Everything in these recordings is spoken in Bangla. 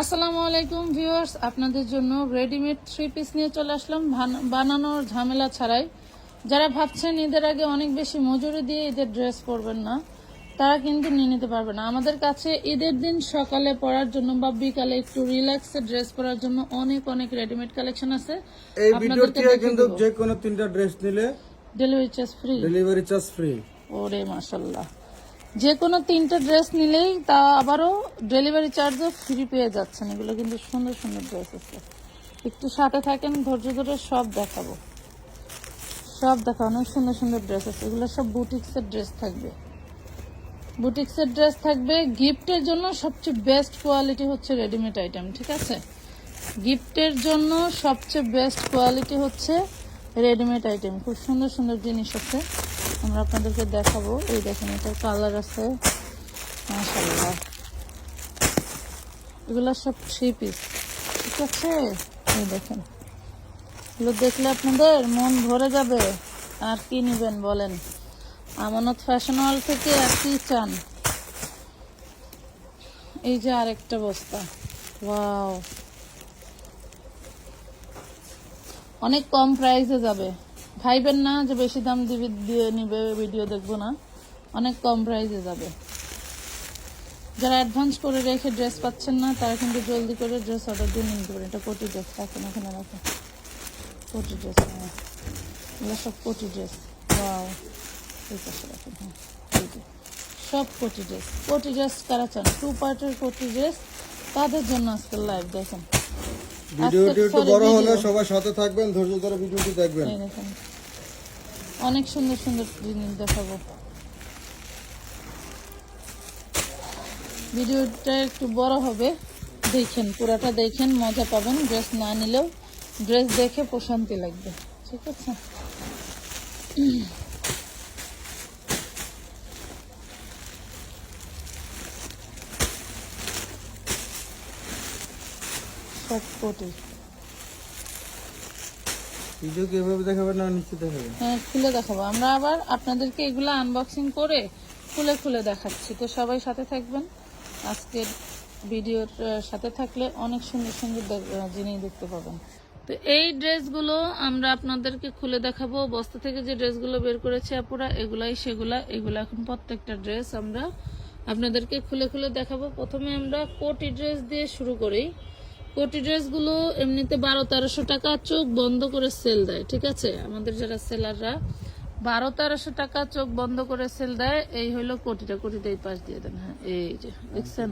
আসসালামু আলাইকুম ভিউয়ার্স আপনাদের জন্য রেডিমেড থ্রি পিস নিয়ে চলে আসলাম। বানানোর ঝামেলা ছাড়াই। যারা ভাবছেন ঈদের আগে অনেক বেশি মজুরি দিয়ে ঈদের ড্রেস পরবেন না তারা কিন্তু নিয়ে নিতে পারবে না। আমাদের কাছে ঈদের দিন সকালে পরার জন্য বা বিকালে একটু রিল্যাক্সে ড্রেস পরার জন্য অনেক অনেক রেডিমেড কালেকশন আছে। এই ভিডিওটি কিন্তু যে কোনো তিনটা ড্রেস নিলে delivery charge free delivery charge free ওরে মাসাল্লাহ যে কোনো তিনটা ড্রেস নিলেই তা আবারও ডেলিভারি চার্জও ফ্রি পেয়ে যাচ্ছেন। এগুলো কিন্তু সুন্দর সুন্দর ড্রেস আছে। একটু সাথে থাকেন, ধৈর্য ধরে সব দেখাবো। সব দেখা অনেক সুন্দর সুন্দর ড্রেস আছে। এগুলো সব বুটিক্সের ড্রেস থাকবে। বুটিক্সের ড্রেস থাকবে। গিফটের জন্য সবচেয়ে বেস্ট কোয়ালিটি হচ্ছে রেডিমেড আইটেম ঠিক আছে? গিফটের জন্য সবচেয়ে বেস্ট কোয়ালিটি হচ্ছে রেডিমেড আইটেম খুব সুন্দর সুন্দর জিনিস আছে। আমরা আপনাদেরকে দেখাবো। এই দেখেন, এটার কালার আছে। মাশাল্লাহ এগুলো সব থ্রি পিস ঠিক আছে? এই দেখেন। এগুলো দেখলে আপনাদের মন ভরে যাবে। আর কি নিবেন বলেন? আমানত ফ্যাশন হল থেকে আর কি চান। এই যে আরেকটা বস্তা। ওয়াও। অনেক কম প্রাইসে যাবে। ভাইবেন না যে বেশি দাম দিবে দিয়ে নিবে ভিডিও দেখব না। অনেক কম প্রাইসে যাবে। যারা অ্যাডভান্স করে রেখে ড্রেস পাচ্ছেন না তারা কিন্তু জলদি করে ড্রেস অর্ডার দিয়ে নিতে পারেন এটা কোটি ড্রেস রাখেন ওখানে রাখেন কোটি ড্রেস হ্যাঁ। এগুলো সব কোটি ড্রেস ওয়াও এই পাশে রাখেন হ্যাঁ। সব কোটি ড্রেস কোটি ড্রেস কারা চান? টু পার্টের কোটি ড্রেস তাদের জন্য আজকে লাইভ দেখেন। ভিডিওটি একটু বড় হলে। সবার সাথে থাকবেন ধৈর্য ধরে ভিডিওটি দেখবেন। অনেক সুন্দর সুন্দর জিনিস দেখাবো। ভিডিওটা একটু বড় হবে। দেখেন, পুরাটা দেখেন, মজা পাবেন। ড্রেস না নিলেও ড্রেস দেখে প্রশান্তি লাগবে, ঠিক আছে? সব কোটি। ভিডিও কীভাবে দেখাবেন না নিচে দেখাবেন? হ্যাঁ খুলে দেখাবো। আমরা আবার আপনাদেরকে এগুলো আনবক্সিং করে খুলে খুলে দেখাচ্ছি। তো সবাই সাথে থাকবেন। আজকের ভিডিওর সাথে থাকলে অনেক সুন্দর সুন্দর জিনিস দেখতে পাবেন। তো এই ড্রেসগুলো আমরা আপনাদেরকে খুলে দেখাবো। বস্তা থেকে যে ড্রেসগুলো বের করেছি আপুরা, এগুলাই, সেগুলা, এগুলো এখন প্রত্যেকটা ড্রেস আমরা আপনাদেরকে খুলে খুলে দেখাবো। প্রথমে আমরা কোটি ড্রেস দিয়ে শুরু করি। কোটি ড্রেসগুলো এমনিতে বারো তেরোশো টাকা চোখ বন্ধ করে সেল দেয় ঠিক আছে? আমাদের যারা সেলাররা বারো তেরোশো টাকা চোখ বন্ধ করে সেল দেয় এই হলো কোটিটা কোটিটা এই পাশ দিয়ে দেন হ্যাঁ এই যে দেখছেন?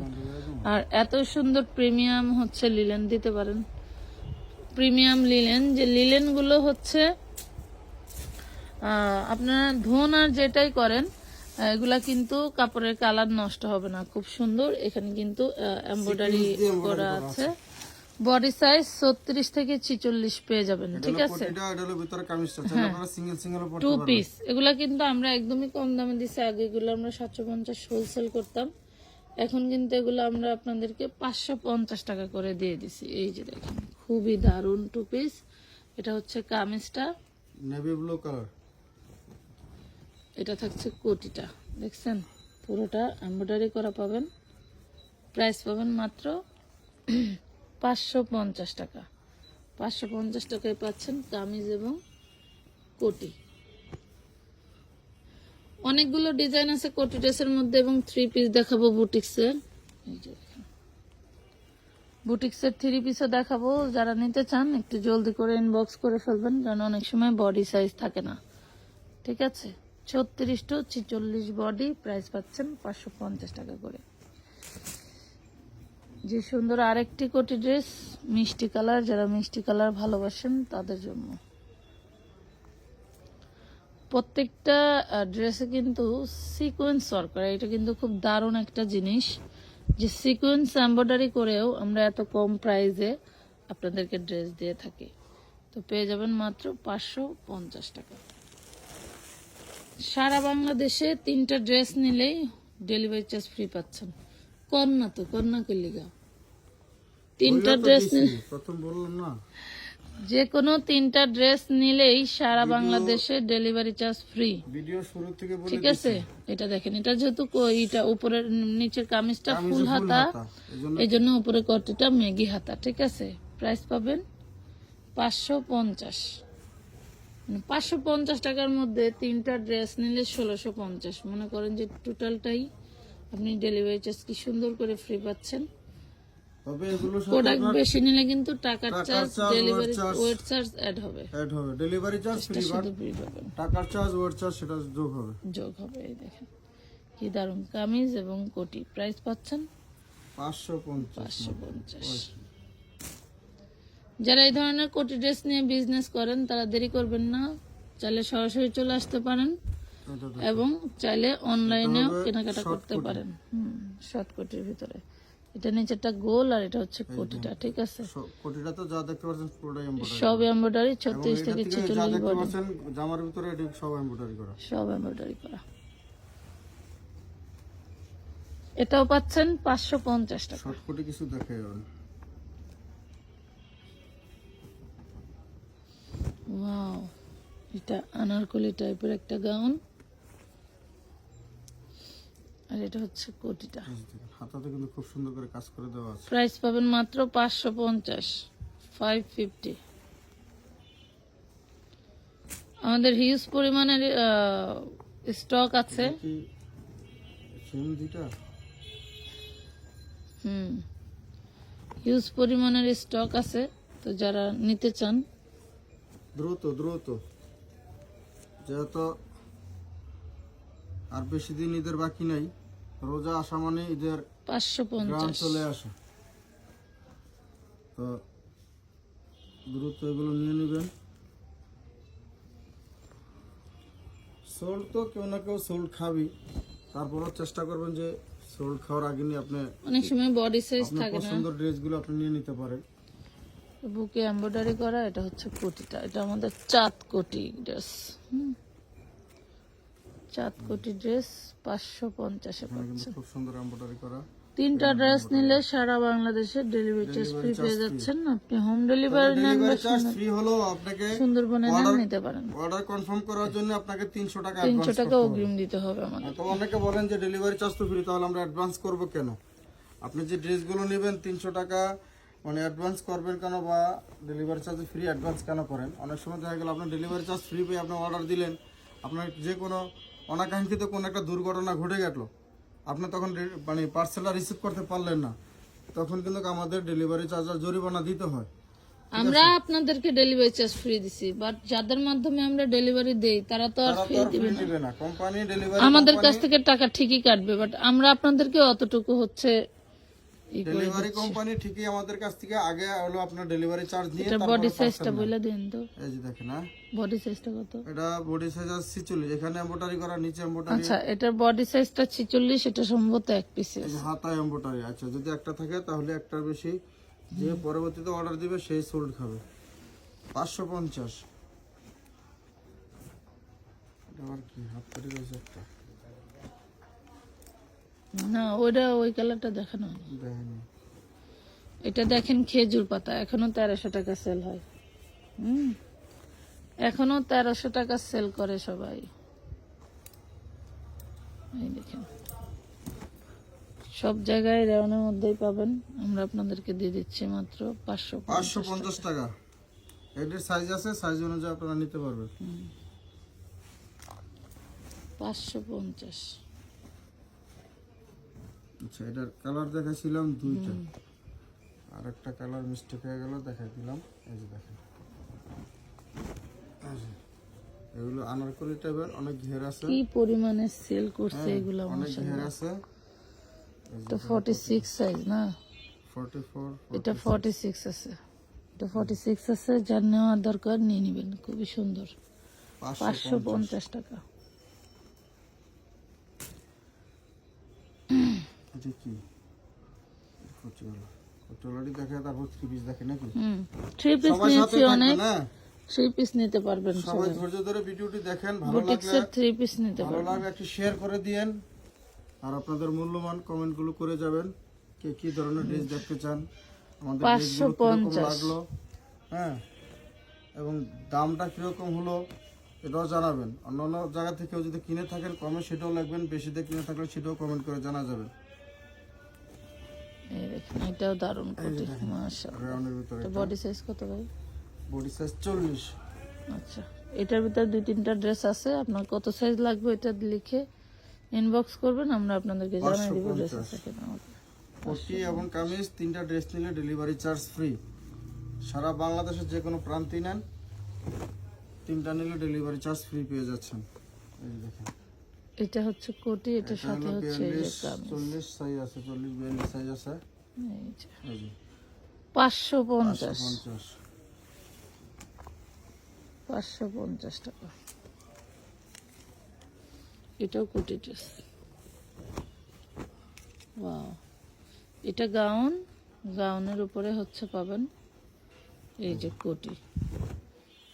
আর এত সুন্দর প্রিমিয়াম হচ্ছে লিলেন দিতে পারেন। প্রিমিয়াম লিলেন যে লিলেনগুলো হচ্ছে আপনারা ধোন আর যেটাই করেন এগুলা কিন্তু কাপড়ের কালার নষ্ট হবে না খুব সুন্দর। এখানে কিন্তু এমব্রয়ডারি করা আছে। বডি সাইজ ছত্রিশ থেকে ছিচল্লিশ পেয়ে যাবেন ঠিক আছে? এটা হলো ভিতরে কামিজটা আপনারা সিঙ্গেল সিঙ্গেল পড়তে টু পিস এগুলা কিন্তু আমরা একদমই কম দামে দিছি। আগে এগুলো আমরা সাতশো পঞ্চাশ হোলসেল করতাম। এখন কিন্তু এগুলো আমরা আপনাদেরকে পাঁচশো পঞ্চাশ টাকা করে দিয়ে দিছি। এই যে দেখেন খুবই দারুণ টু পিস এটা হচ্ছে কামিজটা। নেভি ব্লু কালার এটা থাকছে কোটিটা। দেখছেন? পুরোটা এমব্রয়ডারি করা পাবেন। প্রাইস পাবেন মাত্র পাঁচশো পঞ্চাশ টাকা। পাঁচশো পঞ্চাশ টাকায় পাচ্ছেন কামিজ এবং কোটি। অনেকগুলো ডিজাইন আছে কোটি ড্রেসের মধ্যে এবং থ্রি পিস দেখাবো বুটিক্সের। বুটিক্সের থ্রি পিসও দেখাবো। যারা নিতে চান, একটু জলদি করে ইনবক্স করে ফেলবেন, কারণ অনেক সময় বডি সাইজ থাকে না। ঠিক আছে? ছত্রিশ টু ছিচল্লিশ বডি প্রাইস পাচ্ছেন পাঁচশো পঞ্চাশ টাকা করে। যে সুন্দর আরেকটি কোটি ড্রেস, মিষ্টি কালার, যারা মিষ্টি কালার ভালোবাসেন তাদের জন্য। প্রত্যেকটা ড্রেসে কিন্তু সিকোয়েন্স ওয়ার্ক এটা কিন্তু খুব দারুণ একটা জিনিস যে সিকোয়েন্স এম্ব্রয়ডারি করেও আমরা এত কম প্রাইসে আপনাদেরকে ড্রেস দিয়ে থাকি। তো পেয়ে যাবেন মাত্র পাঁচশো পঞ্চাশ টাকা। সারা বাংলাদেশে তিনটা ড্রেস নিলেই ডেলিভারি চার্জ ফ্রি পাচ্ছেন। কন্যা তো কন্যা কলিগা। তিনটা ড্রেস প্রথম বললাম না। যে কোনো তিনটা ড্রেস নিলেই সারা বাংলাদেশে ডেলিভারি চার্জ ফ্রি। ভিডিও শুরু থেকে বলে ঠিক আছে? এটা দেখেন এটা যেহেতু এটা উপরের নিচের কামিজটা ফুল হাতা। এই জন্য উপরে কটিটা মেগি হাতা ঠিক আছে? প্রাইস পাবেন পাঁচশো পঞ্চাশ। পাঁচশো পঞ্চাশ টাকার মধ্যে তিনটা ড্রেস নিলে ষোলোশো পঞ্চাশ। মনে করেন যে টোটালটাই আপনি ডেলিভারি চার্জ কি সুন্দর করে ফ্রি পাচ্ছেন? তবে এগুলো প্রোডাক্ট বেশি নিলে কিন্তু টাকার charge delivery weight charge add হবে। অ্যাড হবে। ডেলিভারি চার্জ ফ্রি পাবেন। টাকার চার্জ ওয়ার চার্জ সেটা যোগ হবে। যোগ হবে এই দেখেন। কি দারুণ কামিজ এবং কোটি। প্রাইস পাচ্ছেন? পাঁচশো পঞ্চাশ যারা এই ধরনের কোটি ড্রেস নিয়ে বিজনেস করেন তারা দেরি করবেন না। চাইলে সরাসরি চলে আসতে পারেন। এবং চাইলে অনলাইনে কেনাকাটা করতে পারেন। হুম শর্ট কোটির ভিতরে। এটা নিচেরটা গোল আর এটা হচ্ছে কোটিটা ঠিক আছে? কোটিটা তো যা দেখতে পাচ্ছেন পুরোটাই এমব্রয়ডারি সব এমব্রয়ডারি এবং ছত্রিশ এটা থেকে থেকে যা ছেচল্লিশ দেখতে বডি জামার ভিতরে এটি সব এমব্রয়ডারি করা। সব এমব্রয়ডারি করা। এটাও পাচ্ছেন পাঁচশো পঞ্চাশ টাকা। শর্ট কোটি কিছু দেখে যাবেন ওয়াও এটা আনারকলি টাইপের একটা গাউন আর এটা হচ্ছে কোটিটা হাতাতে কিন্তু খুব সুন্দর করে কাজ করে দেওয়া আছে। প্রাইস পাবেন মাত্র পাঁচশো পঞ্চাশ ফাইভ ফিফটি আমাদের হিউজ পরিমাণের স্টক আছে। সেম দুইটা হুম। হিউজ পরিমাণের স্টক আছে তো যারা নিতে চান। দ্রুত দ্রুত। যেহেতু আর বেশি দিন ঈদের বাকি নাই। রোজা আসা মানে ঈদের পাঁচশো গ্রাম পঞ্চাশ চলে আসে। তো দ্রুত এগুলো নিয়ে নেবেন। সোল্ড তো কেউ না কেউ সোল্ড খাবি। তারপরও চেষ্টা করবেন যে সোল্ড খাওয়ার আগে নিয়ে আপনি অনেক সময় বডি সাইজ থাকে না। পছন্দের ড্রেসগুলো আপনি নিয়ে নিতে পারেন। বুকে এমব্রয়ডারি করা এটা হচ্ছে কোটিটা এটা আমাদের চাঁদ কোটি ড্রেস। চাঁদ কোটি ড্রেস পাঁচশো পঞ্চাশে খুব সুন্দর এমব্রয়ডারি করা। তিনটা ড্রেস নিলে সারা বাংলাদেশে ডেলিভারি চার্জ ফ্রি পেয়ে যাচ্ছেন। আপনি হোম ডেলিভারি নেন বা ফ্রি হলেও আপনাকে সুন্দরবনে নেন নিতে পারেন। অর্ডার কনফার্ম করার জন্য আপনাকে তিনশো টাকা তিনশো অ্যাডভান্স টাকা অগ্রিম দিতে হবে আমাদের। তো অনেকে বলেন যে ডেলিভারি চার্জ তো ফ্রি তাহলে আমরা অ্যাডভান্স করব কেন? আপনি যে ড্রেসগুলো নেবেন তিনশো টাকা মানে অ্যাডভান্স করবেন কেন বা ডেলিভারি চার্জ ফ্রি অ্যাডভান্স কেন করেন? অনেক সময় দেখা গেল আপনার ডেলিভারি চার্জ ফ্রি পেয়ে আপনি অর্ডার দিলেন। আপনার যে কোনো অনাকাঙ্ক্ষিত কোনো একটা দুর্ঘটনা ঘটে গেল আপনি তখন মানে পার্সেলটা রিসিভ করতে পারলেন না তখন কিন্তু আমাদের ডেলিভারি চার্জ আর জরিমানা দিতে হয়। আমরা আপনাদেরকে ডেলিভারি চার্জ ফ্রি দিছি বাট যাদের মাধ্যমে আমরা ডেলিভারি দেই তারা তো আর ফ্রি দিবে না। কোম্পানি ডেলিভারি আমাদের কাছ থেকে টাকা ঠিকই কাটবে বাট আমরা আপনাদেরকে অতটুকু হচ্ছে ডেলিভারি কোম্পানি ঠিকই আমাদের কাছ থেকে আগে হলো আপনার ডেলিভারি চার্জ নিয়ে এটা বডি সাইজটা। বলে দেন তো। এই যে দেখেন হ্যাঁ? বডি সাইজটা কত? এটা বডি সাইজ আছে ছিচল্লিশ। এখানে এম্বোটারি করা নিচে এম্বোটারি আচ্ছা এটার বডি সাইজটা ছিচল্লিশ এটা সম্ভবত এক পিসের এই হাতা এম্বোটারি আচ্ছা যদি একটা থাকে তাহলে একটার বেশি। যে পরবর্তীতে অর্ডার দিবে সেই সোল্ড খাবে। পাঁচশো পঞ্চাশ। এটা আবার কি? হাত কাটি একটা। না ওটা ওই কালারটা দেখানো এটা দেখেন খেজুর পাতা এখনও তেরোশো টাকা সেল হয়। হুম এখনও তেরোশো টাকা সেল করে সবাই। এই দেখেন। সব জায়গায় রেওয়ানের মধ্যেই পাবেন। আমরা আপনাদেরকে দিয়ে দিচ্ছি মাত্র পাঁচশো পাঁচশো পঞ্চাশ টাকা। এটির সাইজ আছে সাইজ অনুযায়ী আপনারা নিতে পারবেন। পাঁচশো পঞ্চাশ। আচ্ছা এটার কালার দেখাছিলাম দুইটা। আর একটা কালার মিস্টেক হয়ে গেল দেখাই দিলাম। এই যে দেখেন। এগুলো আনারকলি টাইপের অনেক ঘের আছে। কি পরিমাণে সেল করছে হ্যাঁ, এগুলো অনেক ঘের আছে। ফর্টি সিক্স সাইজ না? ফর্টি ফোর এটা ফর্টি সিক্স আছে। এটা ফর্টি সিক্স আছে যার নেওয়ার দরকার নিয়ে নেবেন খুবই সুন্দর। পাঁচশো পাঁচশো পঞ্চাশ টাকা। এটা কি? কচুয়ালা। কচুয়ালাটি দেখে তারপর থ্রি পিস দেখে নাকি? হুম থ্রি পিস নিয়েছি অনেক। হ্যাঁ? থ্রি পিস নিতে পারবেন সবাই ধৈর্য ধরে ভিডিওটি দেখেন ভালো লাগলে থ্রি পিস নিতে ভালো লাগলে একটি শেয়ার করে দিয়েন। আর আপনাদের মূল্যবান কমেন্টগুলো করে যাবেন কে কি ধরনের ড্রেস দেখতে চান আমাদের পাঁচশো। লাগল হ্যাঁ? এবং দামটা কীরকম হলো এটাও জানাবেন। অন্য অন্য জায়গা থেকেও যদি কিনে থাকেন কমে সেটাও লাগবেন বেশি দিয়ে কিনে থাকলে সেটাও কমেন্ট করে জানা যাবে। এই দেখেন এটাও দারুণ কোটি মাশাআল্লাহ। রাউন্ডের ভিতরে বডি সাইজ কত ভাই? বডি সাইজ চল্লিশ। আচ্ছা এটার ভিতরে দুই তিনটা ড্রেস আছে আপনার কত সাইজ লাগবে এটা লিখে ইনবক্স করবেন আমরা আপনাদেরকে জানিয়ে দিব ড্রেস আছে কিনা। কোটি এবং কামিজ তিনটা ড্রেস নিলে ডেলিভারি চার্জ ফ্রি সারা বাংলাদেশের যে কোনো প্রান্তে নেন তিনটা নিলে ডেলিভারি চার্জ ফ্রি পেয়ে যাচ্ছেন। এই দেখেন। এটা হচ্ছে কোটি এটা সাথে হচ্ছে চল্লিশ সাইজ আছে চল্লিশ বিয়াল্লিশ সাইজ আছে। পাঁচশো পঞ্চাশ। পাঁচশো পঞ্চাশ। টাকা। এটাও কোটি ড্রেস। ওয়াও। এটা গাউন গাউনের উপরে হচ্ছে পাবেন এই যে। কোটি।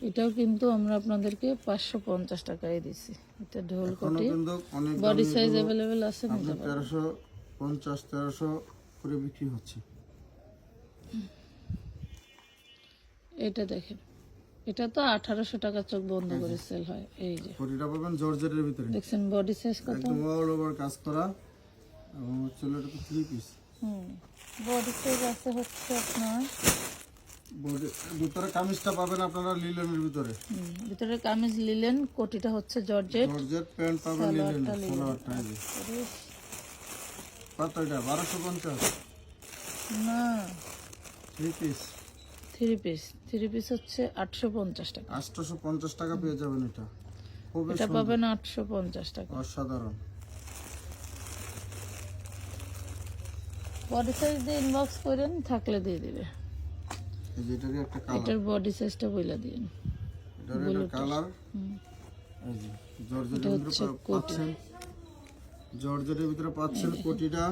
এটাও কিন্তু আমরা আপনাদেরকে পাঁচশো পঞ্চাশ টাকায় দিছি। এটা ঢোল কোটি। বডি সাইজ অ্যাভেলেবেল আছে তেরোশো পঞ্চাশ তেরোশো করে বিক্রি হচ্ছে। এটা দেখেন। এটা তো আঠারোশো টাকা চোখ বন্ধ করে সেল হয়। এই যে। কোটিটা পাবেন জর্জেটের ভিতরে। দেখছেন বডি সাইজ কত? একদম অল ওভার কাজ করা। এবং হচ্ছে এটা থ্রি পিস হুম। বডি সাইজ আছে হচ্ছে আপনার ভিতরে কামিজটা পাবেন আপনারা লিলেনের ভিতরে। ভিতরে কামিজ লিলেন কোটিটা হচ্ছে জর্জেট। জর্জেট প্যান্ট পাবেন লিলেন। এই যে। কত এটা বারোশো পঞ্চাশ? না। Three piece three piece three piece হচ্ছে আটশো পঞ্চাশ টাকা। আটশোশো পঞ্চাশ টাকা পেয়ে যাবেন এটা। এটা পাবেন আটশো পঞ্চাশ টাকা। অসাধারণ। বডি সাইজ দিয়ে ইনবক্স করেন থাকলে দিয়ে দিবে। এই যে এটারই একটা কালার এটার বডি সাইজটা বইলা দিন এটার একটা কালার। এই যে জর্জেটের ভিতরে পাচ্ছেন। জর্জেটের ভিতরে পাচ্ছেন কোটিটা।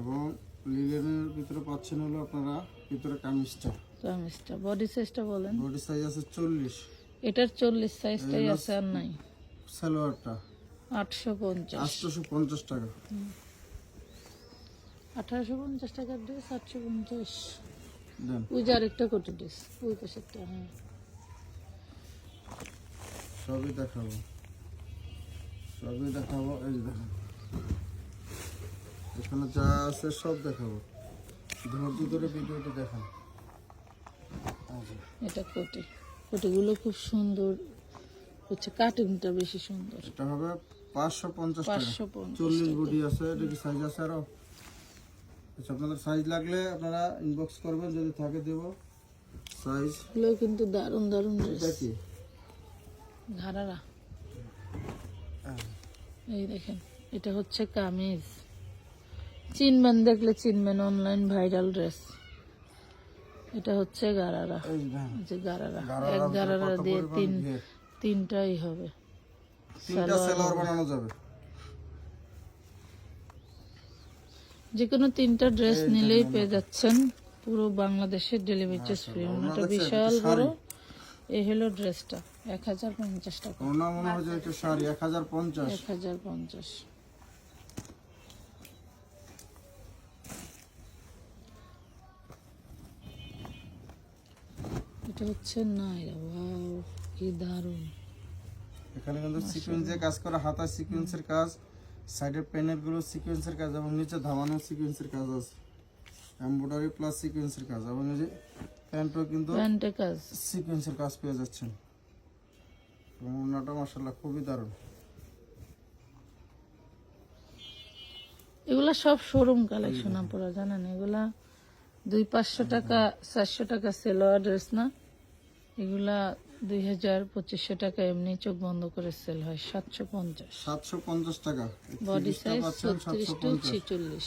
এবং লিলেনের ভিতরে পাচ্ছেন হলো আপনারা ভিতরে কামিজটা। কামিজটা। বডি সাইজটা বলেন। বডি সাইজ আছে চল্লিশ। এটার চল্লিশ সাইজটাই আছে আর নাই। সালোয়ারটা। আটশো পঞ্চাশ। আটশোশো পঞ্চাশ টাকা। আঠারোশো পঞ্চাশ টাকার ড্রেস আটশো পঞ্চাশ। দেন ওই যে আরেকটা কোটি ড্রেস ওই পাশেরটা হ্যাঁ। সবই দেখাবো। সবই দেখাবো এই যে দেখেন। এখানে যা আছে সব দেখাবো। ধৈর্য ধরে ভিডিওটা দেখান। এটা কোটি। কোটিগুলো খুব সুন্দর হচ্ছে কাটিংটা বেশি সুন্দর। এটা হবে পাঁচশো পঞ্চাশ পাঁচশো চল্লিশ বডি আছে এটা কি সাইজ আছে আরও? আচ্ছা আপনাদের সাইজ লাগলে আপনারা ইনবক্স করবেন যদি থাকে দেব। সাইজ এগুলো কিন্তু দারুণ দারুণ এটা ড্রেস কি? ঘাড়ারা। হ্যাঁ। এই দেখেন এটা হচ্ছে কামিজ। চিনবেন দেখলে চিনবেন অনলাইন ভাইরাল ড্রেস এটা হচ্ছে গারারা এই যে গারারা গারারা এক গারারা দিয়ে তিন তিনটাই হবে। তিনটা সেলোয়ার বানানো যাবে। যে কোনো তিনটা ড্রেস নিলেই পেয়ে যাচ্ছেন পুরো বাংলাদেশের ডেলিভারি চার্জ ফ্রি ওনাটা বিশাল বড়। এই হলো ড্রেসটা এক হাজার পঞ্চাশ টাকা। ওনা মনে হয় এটা শাড়ি এক হাজার পঞ্চাশ। এক হাজার পঞ্চাশ। এটা হচ্ছে নাইরা ওয়াও কি দারুণ। এখানে কিন্তু সিকোয়েন্সে কাজ করা হাতা সিকোয়েন্সের কাজ। সাইডের প্যানেলগুলো সিকোয়েন্সের কাজ এবং নিচে ধামানো সিকোয়েন্সের কাজ আছে। এমব্রয়ডারি প্লাস সিকোয়েন্সের কাজ এবং এই যে প্যান্টও কিন্তু প্যান্টে কাজ। সিকোয়েন্সের কাজ পেয়ে যাচ্ছেন। এবং ওনাটা মাসাল্লাহ খুবই দারুণ। এগুলা সব শোরুম কালেকশন আপনারা জানেন এগুলা দুই পাঁচশো টাকা চারশো টাকা সেলোয়ার ড্রেস না। এগুলা দুই হাজার পঁচিশশো টাকা এমনি চোখ বন্ধ করে সেল হয় সাতশো পঞ্চাশ। সাতশো পঞ্চাশ টাকা। বডি সাইজ ছত্রিশ টু ছেচল্লিশ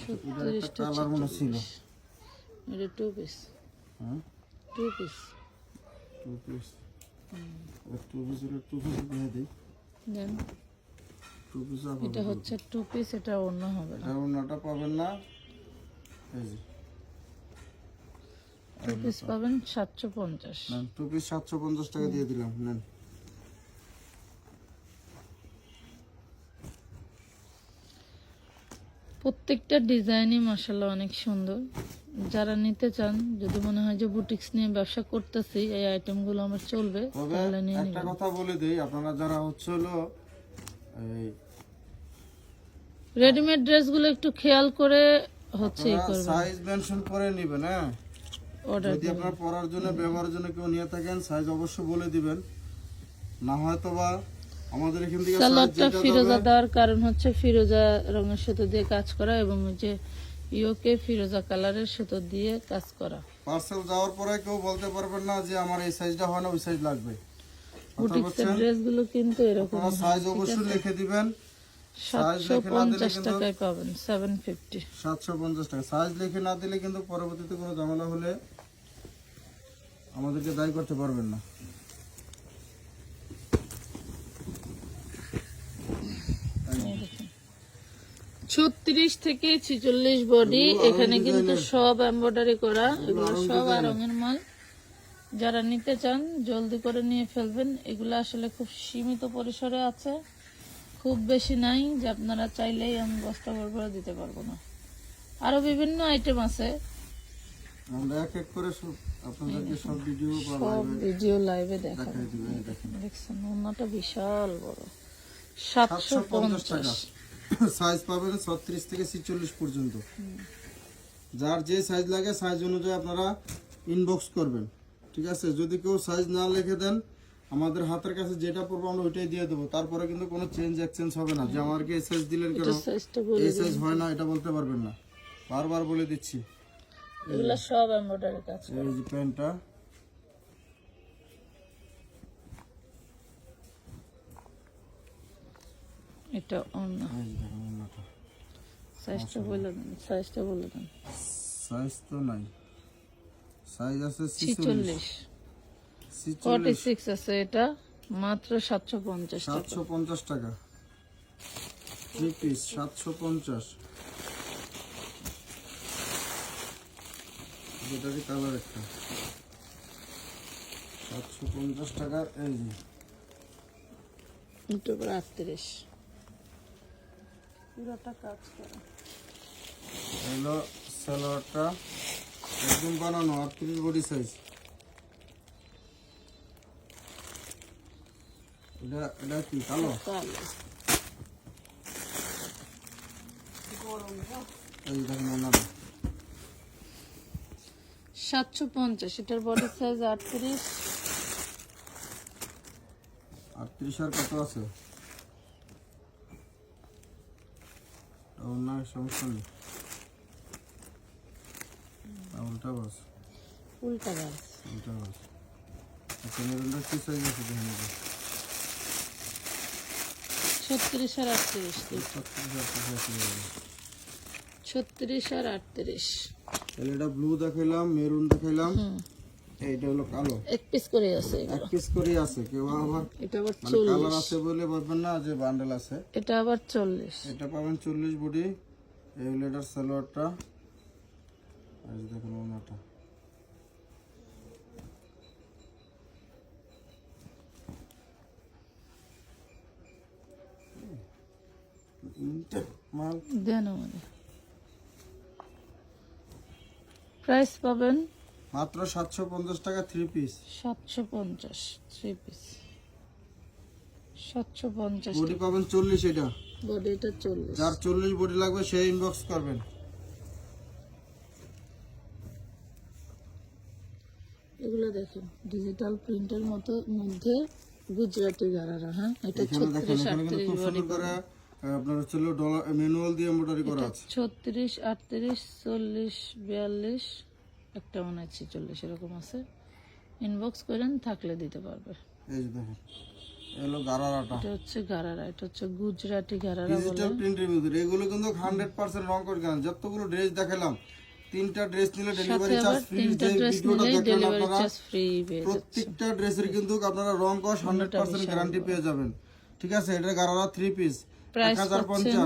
ছত্রিশ টু কালার এটা টু পিস হ্যাঁ two piece two piece two piece two piece দিয়ে দিই। দেন। টু পিস এটা হচ্ছে টু পিস এটা অন্য হবে না। ওনাটা পাবেন না। এই টু পিস পাবেন সাতশো পঞ্চাশ। টু পিস সাতশো পঞ্চাশ টাকা দিয়ে দিলাম নেন। প্রত্যেকটা ডিজাইনই মাসাল্লাহ অনেক সুন্দর। যারা নিতে চান যদি মনে হয় যে বুটিক্স নিয়ে ব্যবসা করতেছি এই আইটেমগুলো আমার চলবে তাহলে নিয়ে একটা কথা বলে দিই আপনারা যারা হচ্ছে হলো এই রেডিমেড ড্রেসগুলো একটু খেয়াল করে হচ্ছে সাইজ মেনশন করে নেবেন হ্যাঁ? যদি আপনার পরার জন্য ব্যবহারের জন্য কেউ নিয়ে থাকেন সাইজ অবশ্যই বলে দিবেন। না হয়তো বা আমাদের এখান থেকে সালোয়ারটা ফিরোজা দেওয়ার কারণ হচ্ছে ফিরোজা রঙের সুতো দিয়ে কাজ করা এবং যে ইয়োকে ফিরোজা কালারের সুতো দিয়ে কাজ করা। পার্সেল যাওয়ার পরে কেউ বলতে পারবেন না যে আমার এই সাইজটা হয় না ওই সাইজ লাগবে। বুটিক্সের ড্রেসগুলো কিন্তু এরকম সাইজ অবশ্যই লিখে দিবেন। সাতশো লিখে না দিলে পঞ্চাশ কিন্তু- টাকায় পাবেন সেভেন ফিফটি সাতশো পঞ্চাশ টাকা। সাইজ লিখে না দিলে কিন্তু পরবর্তীতে কোনো ঝামেলা হলে আমাদেরকে দায়ী করতে পারবেন না। ছত্রিশ থেকে ছিচল্লিশ বডি এখানে কিন্তু সব এমব্রয়ডারি করা এগুলো সব মাল। যারা নিতে চান জলদি করে নিয়ে ফেলবেন। এগুলো আসলে খুব সীমিত পরিসরে আছে। খুব বেশি নাই যে আপনারা চাইলেই আমি বস্তা ভর করে দিতে পারব না। আরও বিভিন্ন আইটেম আছে। আমরা এক এক করে সব আপনাদেরকে সব ভিডিও সব ভিডিও লাইভে দেখাবো। দেখছেন ওনাটা বিশাল বড়। সাতশো সাতশো পঞ্চাশ টাকা। সাইজ পাবেন ছত্রিশ থেকে ছিচল্লিশ পর্যন্ত। যার যে সাইজ লাগে সাইজ অনুযায়ী আপনারা ইনবক্স করবেন। ঠিক আছে? যদি কেউ সাইজ না লিখে দেন আমাদের হাতের কাছে যেটা পড়ব আমরা ওইটাই দিয়ে দেবো। তারপরে কিন্তু কোনো চেঞ্জ এক্সচেঞ্জ হবে না। যে আমাকে এই সাইজ দিলেন কেন? এই সাইজ হয় না এটা বলতে পারবেন না। বারবার বলে দিচ্ছি। এগুলো সব এমব্রয়ডারি কাজ এই যে প্যান্টটা এটা ওড়নাটা। সাইজটা বলে দেন সাইজটা বলে দেন। সাইজ তো নাই। সাইজ আছে ছিচল্লিশ। ছিচল্লিশ ফর্টি ছিচল্লিশ সিক্স আছে এটা মাত্র সাতশো পঞ্চাশ টাকা। সাতশো পঞ্চাশ টাকা। থ্রি পিস সাতশো পঞ্চাশ। যেটারই কালার একটা? সাতশো পঞ্চাশ টাকার এই যে। করে আটত্রিশ। পুরোটা কাজ করা। হলো সালোয়ারটা একদম বানানো আটত্রিশ বডি সাইজ সাতশো পঞ্চাশ এটার বডি সাইজ আটত্রিশ। আটত্রিশ আর কত আছে? না সমস্যা নেই। উল্টা বাস। উল্টা গাছ উল্টা বাস। আচ্ছা মেরুনটা কি সাইজ আছে ছত্রিশ আর আটত্রিশ ছত্রিশ আর আটত্রিশ। তাহলে এটা ব্লু দেখাইলাম মেরুন দেখাইলাম। এইটা হলো কালো। এক পিস করে আছে এক পিস আছে কেউ আবার এটা আবার মানে কালার আছে বলে বলবেন না যে বান্ডেল আছে। এটা আবার চল্লিশ। এটা পাবেন বডি। এই হলো এটার সালোয়ারটা। আর দেখুন ওনাটা। দেন আমাদের। প্রাইস পাবেন? মাত্র সাতশো পঞ্চাশ টাকা থ্রি পিস সাতশো পঞ্চাশ থ্রি পিস সাতশো পঞ্চাশ বডি পাবেন চল্লিশ এটা। বডিটা চল্লিশ। যার চল্লিশ বডি লাগবে সে ইনবক্স করবেন। এগুলো দেখেন ডিজিটাল প্রিন্টের মতো মধ্যে গুজরাটি গারারা হ্যাঁ? এটা ছত্রিশ আটত্রিশ বডি আপনার হচ্ছে ডলার ম্যানুয়াল দিয়ে এমব্রয়ডারি করা আছে। ছত্রিশ আটত্রিশ চল্লিশ বিয়াল্লিশ একটা মনে হচ্ছে চল্লিশ এরকম আছে। ইনবক্স করেন থাকলে দিতে পারবে। এই যে দেখেন এগুলো গারারাটা। এটা হচ্ছে গারারা এটা হচ্ছে গুজরাটি গারারা বলে। ডিজিটাল প্রিন্টের ভিতরে এগুলো কিন্তু হান্ড্রেড পার্সেন্ট রং করে কেন? যতগুলো ড্রেস দেখালাম তিনটা ড্রেস নিলে ডেলিভারি চার্জ ফ্রি তিনটা ড্রেস দেখলেন ডেলিভারি চার্জ ফ্রি প্রত্যেকটা ড্রেসের কিন্তু আপনারা রং কস হান্ড্রেড পার্সেন্ট গ্যারান্টি পেয়ে যাবেন। ঠিক আছে এটা গারারা থ্রি পিস পাচ্ছেন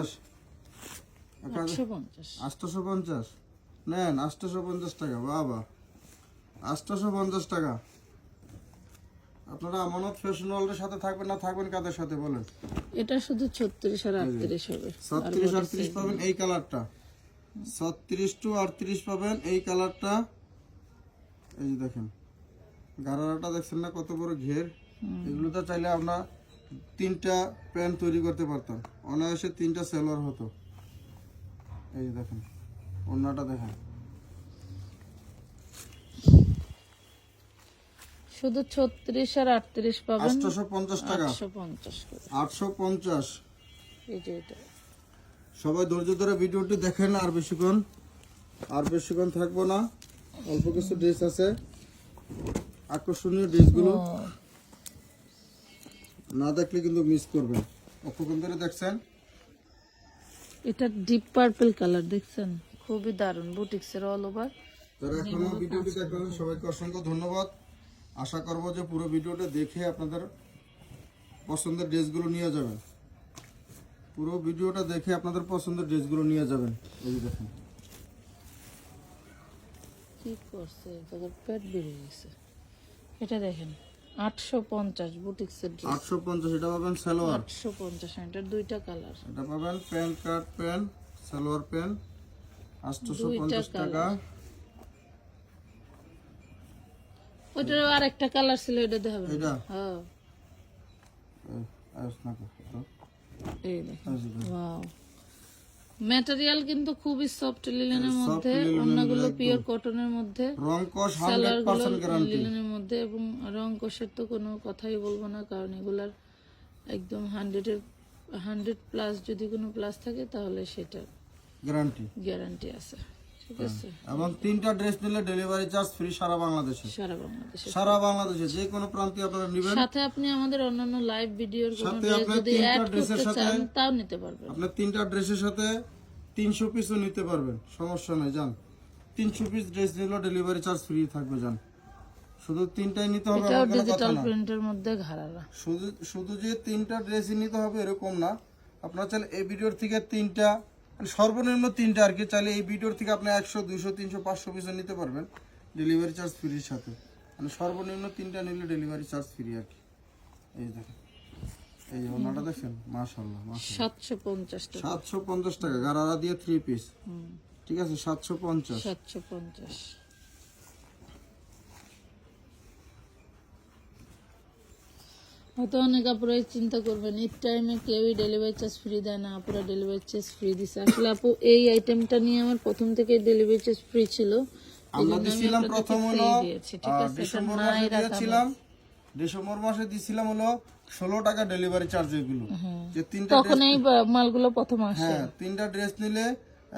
নেন আটশোশো পঞ্চাশ। টাকা বাবা। টাকা। আপনারা আমানত ফ্যাশন ওয়ার্ল্ডের সাথে থাকবেন না থাকবেন কাদের সাথে বলেন? এটা শুধু ছত্রিশ আর হবে। পাবেন এই কালারটা। ছত্রিশ টু আটত্রিশ পাবেন এই কালারটা। এই যে দেখেন গারারাটা দেখছেন না কত বড় ঘের? এগুলোতে চাইলে আমরা তিনটা প্যান্ট তৈরি করতে পারতাম। অনায়াসে তিনটা সেলোয়ার হতো। এই যে দেখেন অন্যটা দেখেন। শুধু ছত্রিশ আর আটত্রিশ পাবেন। আটশোশো পঞ্চাশ টাকা। আটশো পঞ্চাশ করে। আটশো পঞ্চাশ এই যে এটা। সবাই ধৈর্য ধরে ভিডিওটি দেখেন আর বেশিক্ষণ। আর বেশিক্ষণ থাকব না। অল্প কিছু ড্রেস আছে। আকর্ষণীয় ড্রেসগুলো না দেখলে কিন্তু মিস করবেন। অপকন ধরে দেখছেন? এটা ডিপ পার্পল কালার দেখছেন? খুবই দারুণ বুটিক্সের অল ওভার যারা এখনও ভিডিওটি দেখবেন সবাইকে অসংখ্য ধন্যবাদ। আশা করব যে পুরো ভিডিওটা দেখে আপনাদের পছন্দের ড্রেসগুলো নিয়ে যাবেন। পুরো ভিডিওটা দেখে আপনাদের পছন্দের ড্রেসগুলো নিয়ে যাবেন। এই যে দেখেন। কি করছে? পেট বেরিয়ে গেছে। এটা দেখেন। আটশো পঞ্চাশ বুটিক্সের ড্রেস আটশো পঞ্চাশ এটা পাবেন সালোয়ার। আটশো পঞ্চাশ এটার দুইটা কালার এটা পাবেন pant cut pant salwar pant আটশোশো দুইটা পঞ্চাশ টাকা। ওইটার আর একটা কালার ছিল এটা দেখাবেন। এটা? হ্যাঁ। এই, দেখেন। ওয়াও ম্যাটেরিয়াল কিন্তু খুবই সফট লিলেনের মধ্যে linen অন্যগুলো পিওর কটনের মধ্যে। রংগুলো পার্সেন্ট গ্যারান্টি লিলেনের মধ্যে এবং রং কোষের তো কোনো কথাই বলব না কারণ এগুলার একদম হান্ড্রেডের হান্ড্রেড প্লাস যদি কোনো প্লাস থাকে তাহলে সেটা গ্যারান্টি গ্যারান্টি আছে। এবং তিনটা ড্রেস নিলে ডেলিভারি চার্জ ফ্রি সারা বাংলাদেশে। সারা বাংলাদেশে। সারা বাংলাদেশে যে কোনো প্রান্তে আপনারা নেবেন। সাথে আপনি আমাদের অন্যান্য লাইভ ভিডিওর কোনো সাথে ড্রেস যদি তিনটা অ্যাড ড্রেসের করতে চান তাও নিতে পারবেন। আপনার তিনটা ড্রেসের সাথে তিনশো পিসও নিতে পারবেন। সমস্যা নেই যান। তিনশো পিস ড্রেস নিলেও ডেলিভারি চার্জ ফ্রি থাকবে যান। শুধু তিনটাই নিতে হবে কথা ডিজিটাল প্রিন্টের মধ্যে শুধু শুধু যে তিনটা ড্রেসই নিতে হবে এরকম না। আপনার চাইলে এই ভিডিওর থেকে তিনটা সর্বনিম্ন তিনটা আর কি। চাইলে এই ভিডিওর থেকে আপনি একশো দুশো তিনশো পাঁচশো পিসও নিতে পারবেন ডেলিভারি চার্জ ফ্রির সাথে। মানে সর্বনিম্ন তিনটা নিলে ডেলিভারি চার্জ ফ্রি আর কি। এই দেখেন। এই যে ওনাটা দেখেন মাশাল্লাহ সাতশো পঞ্চাশ টাকা। সাতশো পঞ্চাশ টাকা গারারা দিয়ে থ্রি পিস ঠিক আছে সাতশো পঞ্চাশ। সাতশো পঞ্চাশ। হয়তো অনেক আপুরাই চিন্তা করবেন এই টাইমে কেউই ডেলিভারি চার্জ ফ্রি দেয় না আপুরা ডেলিভারি চার্জ ফ্রি দিছে। আসলে আপু এই আইটেমটা নিয়ে আমার প্রথম থেকে ডেলিভারি চার্জ ফ্রি ছিল। আমরা দিছিলাম প্রথম হলো? ডিসেম্বর মাসে দিয়েছিলাম। ডিসেম্বর মাসে দিছিলাম হলো ষোলো টাকা ডেলিভারি চার্জ এগুলো। যে তিনটা তখন এই মালগুলো প্রথম আসে হ্যাঁ তিনটা ড্রেস নিলে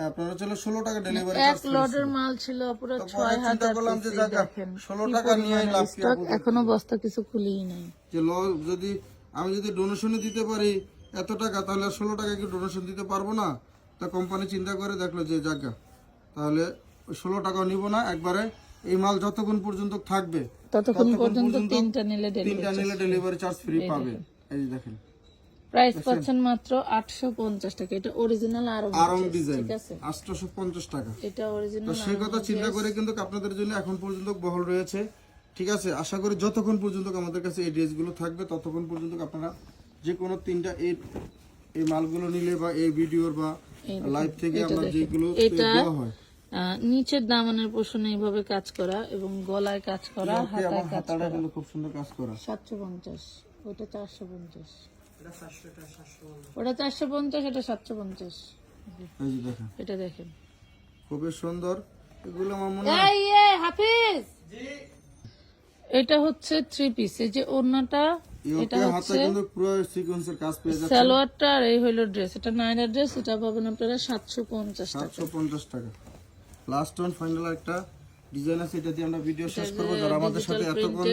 আপনার হচ্ছে ষোলো টাকা ডেলিভারি এক লটের মাল ছিল পুরো ছয় হাজার করলাম যে piece, এই জায়গা দেখেন ষোলো টাকা নিয়ে লাভ? এখনও বস্তা কিছু খুলিই নাই। যে ল যদি আমি যদি ডোনেশনে দিতে পারি এত টাকা তাহলে ষোলো টাকা কি ডোনেশন দিতে পারব না? তা কোম্পানি চিন্তা করে দেখল যে জায়গা তাহলে ষোলো টাকাও নিব না একবারে এই মাল যতক্ষণ পর্যন্ত থাকবে ততক্ষণ পর্যন্ত তিনটা নিলে ডেলিভারি তিনটা নিলে ডেলিভারি চার্জ ফ্রি পাবে। এই দেখেন। প্রাইস পাচ্ছেন মাত্র আটশো পঞ্চাশ টাকা। এটা অরিজিনাল আরও আরং ডিজাইন ঠিক আছে? আটশোশো পঞ্চাশ টাকা। এটা অরিজিনাল তো সেই কথা চিন্তা করে কিন্তু আপনাদের জন্য এখন পর্যন্ত বহল রয়েছে। ঠিক আছে? আশা করি যতক্ষণ পর্যন্ত আমাদের কাছে এই ড্রেসগুলো থাকবে ততক্ষণ পর্যন্ত আপনারা যে কোনো তিনটা এই এই মালগুলো নিলে বা এই ভিডিওর বা লাইভ থেকে আমরা যেগুলো দেওয়া হয়। নিচের দামানের পোষণে এইভাবে কাজ করা এবং গলায় কাজ করা হাতায় কাজ কিন্তু খুব সুন্দর কাজ করা। সাতশো পঞ্চাশ ওটা চারশো পঞ্চাশ। ওটা চারশো পঞ্চাশ এটা সাতশো পঞ্চাশ। এই যে দেখেন। এটা দেখেন। খুবই সুন্দর। এগুলো আমার মনে এই হাফিজ! এটা হচ্ছে থ্রি পিস এই যে ওড়নাটা এটা হচ্ছে পুরো সিকোয়েন্সের কাজ পেয়ে যাচ্ছে সালোয়ারটা আর এই হইল ড্রেস এটা ড্রেস এটা পাবেন আপনারা সাতশো পঞ্চাশ টাকা। টাকা। লাস্ট ওয়ান ফাইনাল একটা। ডিজাইন আছে এটা দিয়ে আমরা ভিডিও শেষ করব। যারা আমাদের সাথে এতক্ষণ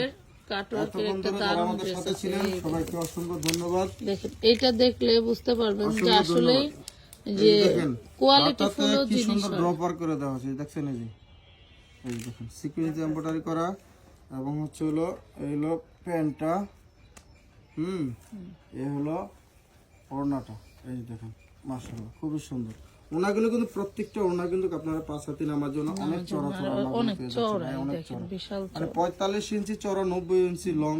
এটা দেখলে বুঝতে পারবেন যে আসলে যে কোয়ালিটি ফুল কি জিনিস সুন্দর ড্রপার করে দেওয়া আছে দেখছেন এই যে। এই দেখেন সিকুয়েন্স এমব্রয়ডারি করা এবং হচ্ছে হলো এই হলো প্যান্টটা হুম এই হলো ওড়নাটা এই দেখেন মাশাআল্লাহ খুবই সুন্দর। ওনাগুলো কিন্তু প্রত্যেকটা ওড়না কিন্তু আপনারা পাঁচ হাতি নামার জন্য অনেক চড়া চড়া অনেক হ্যাঁ, চড়া বিশাল মানে পঁয়তাল্লিশ ইঞ্চি চড়া নব্বই ইঞ্চি লং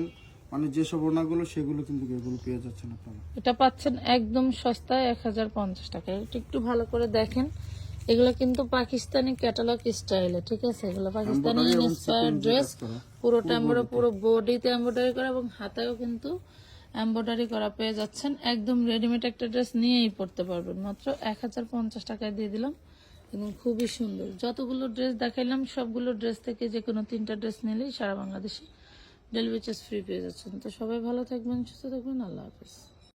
মানে যেসব ওড়নাগুলো সেগুলো কিন্তু এগুলো পেয়ে যাচ্ছেন আপনারা। এটা পাচ্ছেন একদম সস্তায় এক হাজার পঞ্চাশ টাকা। এটা একটু ভালো করে দেখেন এগুলো কিন্তু পাকিস্তানি ক্যাটালগ স্টাইলে ঠিক আছে? এগুলো পাকিস্তানি ইন্সপায়ার ড্রেস। পুরোটা এমব্রয়ডারি পুরো বডিতে এমব্রয়ডারি করা এবং হাতেও কিন্তু এমব্রয়ডারি করা পেয়ে যাচ্ছেন। একদম রেডিমেড একটা ড্রেস নিয়েই পরতে পারবেন। মাত্র এক হাজার পঞ্চাশ টাকায় দিয়ে দিলাম এবং খুবই সুন্দর। যতগুলো ড্রেস দেখাইলাম, সবগুলো ড্রেস থেকে যে কোনো তিনটা ড্রেস নিলেই সারা বাংলাদেশে ডেলিভারি চার্জ ফ্রি পেয়ে যাচ্ছেন। তো সবাই ভালো থাকবেন, সুস্থ থাকবেন। আল্লাহ হাফিজ।